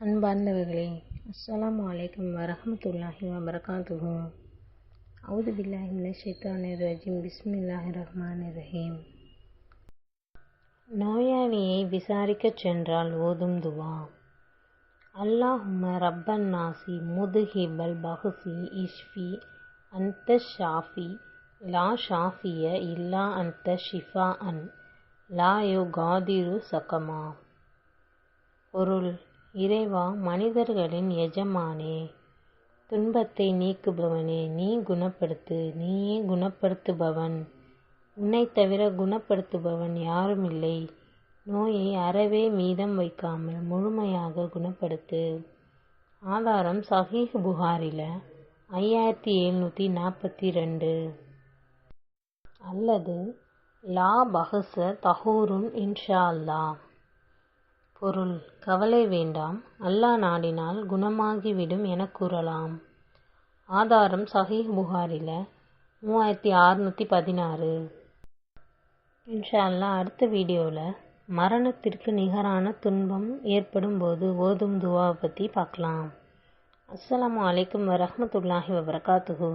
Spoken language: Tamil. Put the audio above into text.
அன்பார்ந்தவர்களே அஸ்லாம் வலைக்கம் வரமத்துல்லாஹி வபரகாத்துஹு. அவுது பில்லாஹி மினஷ் ரஜீம். பிஸ்மில்லாஹி ரஹ்மான் ரஹீம். நோயாளியை விசாரிக்கச் சென்றால் ஓதும் துவா. அல்லாஹும ரப்பன் நாசி முதுஹிபல் பஹுசி இஷ்ஃபி அந்த ஷாஃபி. லா ஷாஃபிய இல்லா அன்த ஷிஃபா அன். லா யோ காதிரு சகமா. பொருள் இறைவா மனிதர்களின் எஜமானே துன்பத்தை நீக்குபவனே நீ குணப்படுத்து நீயே குணப்படுத்துபவன். உன்னை தவிர குணப்படுத்துபவன் யாருமில்லை. நோயை அறவே மீதம் வைக்காமல் முழுமையாக குணப்படுத்து. ஆதாரம் சஹீஹ் புகாரில ஐயாயிரத்தி எழுநூற்றி நாற்பத்தி ரெண்டு அல்லது லா பஹச தஹூருன் இன்ஷா அல்லா பொருள் கவலை வேண்டாம். அல்லாஹ் நாடினால் குணமாகிவிடும் என கூறலாம். ஆதாரம் சஹீஹ் புகாரில மூவாயிரத்தி அறுநூற்றி பதினாறு. இன்ஷா அல்லாஹ் அடுத்த வீடியோவில் மரணத்திற்கு நிகரான துன்பம் ஏற்படும் போது ஓதும் துவாவை பற்றி பார்க்கலாம் அஸ்லாம் அலைக்கும் வரமத்துல்லாஹி வபரகாத்துஹு.